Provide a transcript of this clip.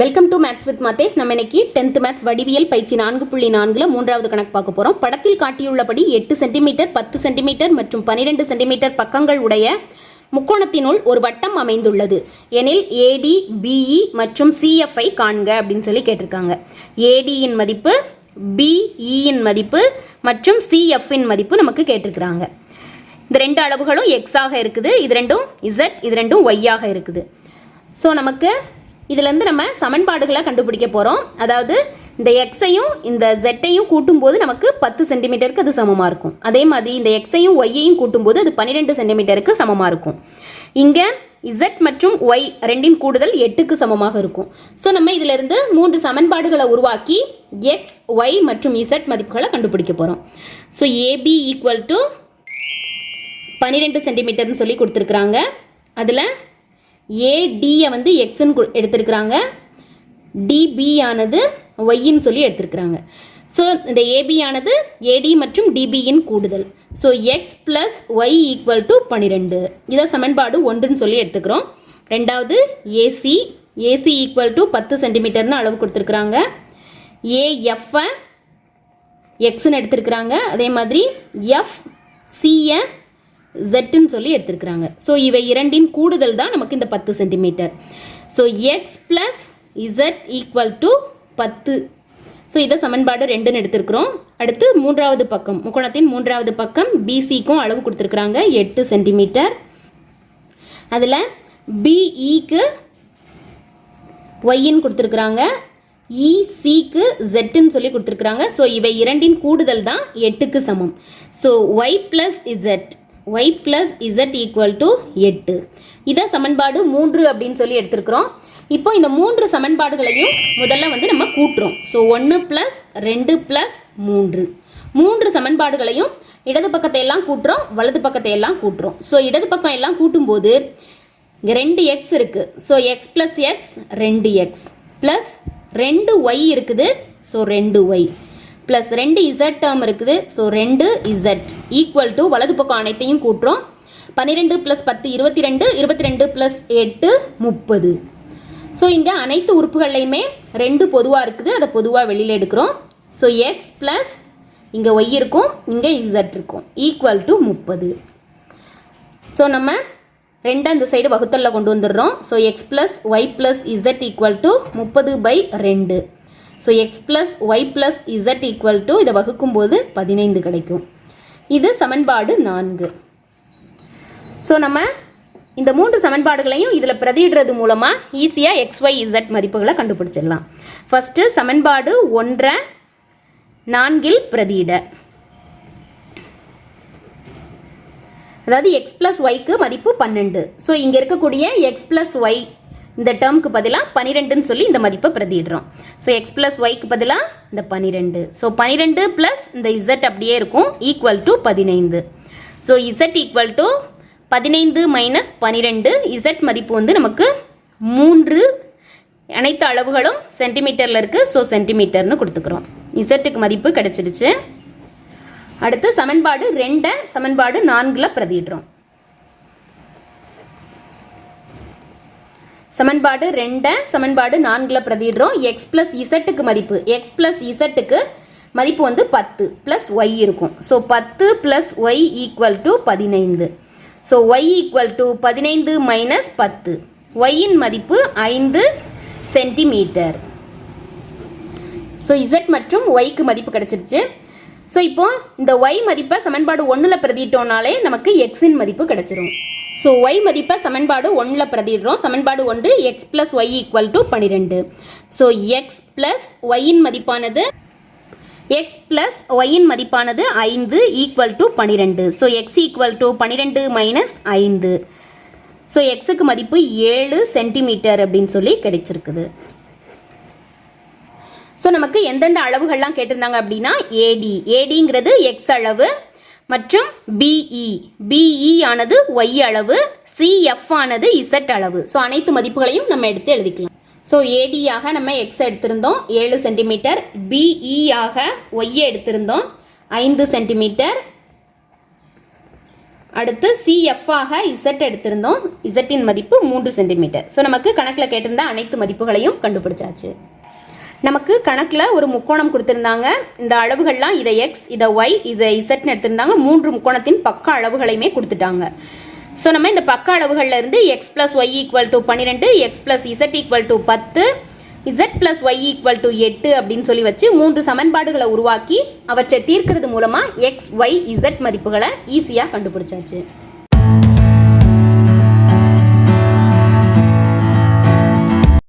Welcome to maths with மத்தேஸ் நம்ம இன்னைக்கு டென்த் மேத்ஸ் வடிவியல் பயிற்சி நான்கு புள்ளி நான்குல மூன்றாவது கணக்கு பார்க்க போறோம். படத்தில் காட்டியுள்ளபடி எட்டு சென்டிமீட்டர் பத்து சென்டிமீட்டர் மற்றும் பனிரெண்டு சென்டிமீட்டர் பக்கங்கள் உடைய முக்கோணத்தினுள் ஒரு வட்டம் அமைந்துள்ளது. எனில் ஏடி பிஇ மற்றும் சிஎஃப்ஐ காண்க அப்படின்னு சொல்லி கேட்டிருக்காங்க. ஏடியின் மதிப்பு பிஇயின் மதிப்பு மற்றும் சிஎஃப்இன் மதிப்பு நமக்கு கேட்டிருக்கிறாங்க. இந்த ரெண்டு அளவுகளும் எக்ஸாக இருக்குது. இது ரெண்டும் இசட் இது ரெண்டும் ஒய்யாக இருக்குது. ஸோ நமக்கு இதுலேருந்து நம்ம சமன்பாடுகளை கண்டுபிடிக்க போகிறோம் அதாவது இந்த எக்ஸையும் இந்த ஜெட்டையும் கூட்டும்போது நமக்கு பத்து சென்டிமீட்டருக்கு அது சமமாக இருக்கும். அதே மாதிரி இந்த எக்ஸையும் ஒய்யையும் கூட்டும்போது அது பன்னிரெண்டு சென்டிமீட்டருக்கு சமமாக இருக்கும். இங்கே இசட் மற்றும் ஒய் ரெண்டின் கூடுதல் எட்டுக்கு சமமாக இருக்கும். ஸோ நம்ம இதிலிருந்து மூன்று சமன்பாடுகளை உருவாக்கி எக்ஸ் ஒய் மற்றும் இசட் மதிப்புகளை கண்டுபிடிக்க போகிறோம் ஸோ ஏபி ஈக்குவல் டு பன்னிரெண்டு சென்டிமீட்டர்னு சொல்லி கொடுத்துருக்குறாங்க. அதில் ஏடியை வந்து எக்ஸ்ன்னு எடுத்திருக்கிறாங்க. டிபி ஆனது ஒய்ன்னு சொல்லி எடுத்திருக்கிறாங்க. ஸோ இந்த ஏபி ஆனது ஏடி மற்றும் டிபியின் கூடுதல். So X plus Y equal to பன்னிரெண்டு இதை சமன்பாடு ஒன்றுன்னு சொல்லி எடுத்துக்கிறோம். ரெண்டாவது ஏசி ஏசி ஈக்குவல் டு பத்து சென்டிமீட்டர்னு அளவு கொடுத்துருக்குறாங்க. ஏஎஃப்ஐ எக்ஸ்ன்னு எடுத்திருக்கிறாங்க. அதே மாதிரி எஃப் சியை ஜெட்டுன்னு சொல்லி எடுத்திருக்கிறாங்க. ஸோ இவை இரண்டின் கூடுதல் தான் நமக்கு இந்த பத்து centimetre so X plus Z equal to பத்து. ஸோ இதை சமன்பாடு ரெண்டுன்னு எடுத்திருக்கிறோம். அடுத்து மூன்றாவது பக்கம். முக்கோணத்தின் மூன்றாவது பக்கம் பிசிக்கும் அளவு கொடுத்துருக்குறாங்க. எட்டு சென்டிமீட்டர் அதில் பிஇக்கு ஒய்ன்னு கொடுத்துருக்குறாங்க. இசிக்கு ஜெட்டுன்னு சொல்லி கொடுத்துருக்குறாங்க. ஸோ இவை இரண்டின் கூடுதல் தான் எட்டுக்கு சமம். So Y plus Z Y plus Z equal to எட்டு. இதை சமன்பாடு மூன்று அப்படின்னு சொல்லி எடுத்துருக்குறோம். இப்போ இந்த மூன்று சமன்பாடுகளையும் முதல்ல வந்து நம்ம கூட்டுறோம். ஸோ ஒன்று ப்ளஸ் ரெண்டு ப்ளஸ் மூன்று. மூன்று சமன்பாடுகளையும் இடது பக்கத்தை எல்லாம் கூட்டுறோம் வலது பக்கத்தை எல்லாம் கூட்டுறோம். ஸோ இடது பக்கம் எல்லாம் கூட்டும்போது இங்கே ரெண்டு எக்ஸ் இருக்குது ஸோ எக்ஸ் ப்ளஸ் எக்ஸ் ரெண்டு எக்ஸ் ப்ளஸ் ரெண்டு ஒய் இருக்குது. ஸோ ரெண்டு ஒய் ப்ளஸ் ரெண்டு இசட் டேர்ம் இருக்குது. ஸோ ரெண்டு இசட் ஈக்குவல் டு வலது பக்கம் அனைத்தையும் கூட்டுறோம். பன்னிரெண்டு ப்ளஸ் பத்து இருபத்தி ரெண்டு இருபத்தி ரெண்டு ப்ளஸ் எட்டு முப்பது. ஸோ இங்கே அனைத்து உறுப்புகள்லையுமே ரெண்டு பொதுவாக இருக்குது. அதை பொதுவாக வெளியில் எடுக்கிறோம். ஸோ எக்ஸ் ப்ளஸ் இங்கே ஒய் இருக்கும் இங்கே இசட் இருக்கும். ஈக்குவல் டு முப்பது. ஸோ நம்ம ரெண்டு அந்த சைடு வகுத்தலில் கொண்டு வந்துடுறோம். So x plus y plus z equal to முப்பது பை ரெண்டு. So x plus y plus z equal to இதை வகுக்கும்போது பதினைந்து கிடைக்கும். இது சமன்பாடு நான்கு. ஸோ நம்ம இந்த மூன்று சமன்பாடுகளையும் இதில் பிரதிடுறது மூலமாக ஈஸியாக எக்ஸ் ஒய் இசட் மதிப்புகளை கண்டுபிடிச்சிடலாம். ஃபஸ்ட்டு சமன்பாடு ஒன்றை நான்கில் பிரதியிட. அதாவது எக்ஸ் ப்ளஸ் ஒய்க்கு மதிப்பு பன்னெண்டு. ஸோ இங்கே இருக்கக்கூடிய எக்ஸ் ப்ளஸ் ஒய் இந்த டேர்முக்கு பதிலாக பன்னிரெண்டுன்னு சொல்லி இந்த மதிப்பை பிரதிடுறோம் ஸோ எக்ஸ் ப்ளஸ் ஒய்க்கு பதிலாக இந்த பன்னிரெண்டு ஸோ பன்னிரெண்டு ப்ளஸ் இந்த இசட் அப்படியே இருக்கும். ஈக்குவல் டு பதினைந்து. ஸோ இசட் ஈக்குவல் டு பதினைந்து மைனஸ் பன்னிரெண்டு இசட் மதிப்பு வந்து நமக்கு மூன்று அனைத்து அளவுகளும் சென்டிமீட்டரில் இருக்குது ஸோ சென்டிமீட்டர்னு கொடுத்துக்கிறோம். இசட்டுக்கு மதிப்பு கிடச்சிருச்சு. அடுத்து சமன்பாடு ரெண்டை சமன்பாடு நான்கில் பிரதிடுறோம் சமன்பாடு ரெண்டை சமன்பாடு நான்கில் பிரதிடுறோம் எக்ஸ் ப்ளஸ் இசட்டுக்கு மதிப்பு. எக்ஸ் ப்ளஸ் இசட்டுக்கு மதிப்பு வந்து பத்து ப்ளஸ் ஒய் இருக்கும். ஸோ பத்து ப்ளஸ் ஒய் ஈக்குவல் டு பதினைந்து. ஸோ ஒய் ஈக்குவல் டு பதினைந்து மைனஸ் பத்து. ஒய்யின் மதிப்பு ஐந்து சென்டிமீட்டர் ஸோ இசட் மற்றும் ஒய்க்கு மதிப்பு கிடச்சிருச்சு. ஸோ இப்போது இந்த ஒய் மதிப்பை சமன்பாடு ஒன்றில் பிரதிட்டோம்னாலே நமக்கு எக்ஸின் மதிப்பு கிடச்சிரும். ஸோ ஒய் மதிப்பை சமன்பாடு ஒன்றில் பிரதிடுறோம் சமன்பாடு ஒன்று x plus y equal to பன்னிரெண்டு ஸோ எக்ஸ் ப்ளஸ் ஒய்யின் மதிப்பானது எக்ஸ் ப்ளஸ் ஒய்யின் மதிப்பானது ஐந்து ஈக்குவல் டு பன்னிரெண்டு ஸோ எக்ஸ் ஈக்குவல் டு பன்னிரெண்டு மைனஸ் ஐந்து. ஸோ எக்ஸுக்கு மதிப்பு ஏழு சென்டிமீட்டர் அப்படின்னு சொல்லி கிடைச்சிருக்குது. ஸோ நமக்கு எந்தெந்த அளவுகள்லாம் கேட்டிருந்தாங்க அப்படின்னா ஏடி ஏடிங்கிறது எக்ஸ் அளவு மற்றும் பிஇ பிஇ ஆனது ஒய் அளவு சிஎஃப் ஆனது இசட் அளவு. ஸோ அனைத்து மதிப்புகளையும் நம்ம எடுத்து எழுதிக்கலாம். ஸோ ஏடியாக நம்ம எக்ஸ் எடுத்திருந்தோம். ஏழு சென்டிமீட்டர் பிஇ ஆக ஒய்யை எடுத்திருந்தோம். ஐந்து சென்டிமீட்டர் அடுத்து சிஎஃப் ஆக இசட் எடுத்திருந்தோம். இசட்டின் மதிப்பு மூன்று சென்டிமீட்டர் ஸோ நமக்கு கணக்கில் கேட்டிருந்த அனைத்து மதிப்புகளையும் கண்டுபிடிச்சாச்சு. நமக்கு கணக்கில் ஒரு முக்கோணம் கொடுத்துருந்தாங்க. இந்த அளவுகள்லாம் இதை எக்ஸ் இதை ஒய் இதை இசட்னு எடுத்திருந்தாங்க. மூன்று முக்கோணத்தின் பக்க அளவுகளையுமே கொடுத்துட்டாங்க. ஸோ நம்ம இந்த பக்க அளவுகளில் இருந்து x plus y equal to பன்னிரெண்டு x plus z equal to பத்து z plus y equal to எட்டு அப்படின்னு சொல்லி வச்சு மூன்று சமன்பாடுகளை உருவாக்கி அவற்றை தீர்க்கிறது மூலமாக எக்ஸ் ஒய் இசட் மதிப்புகளை ஈஸியாக கண்டுபிடிச்சாச்சு.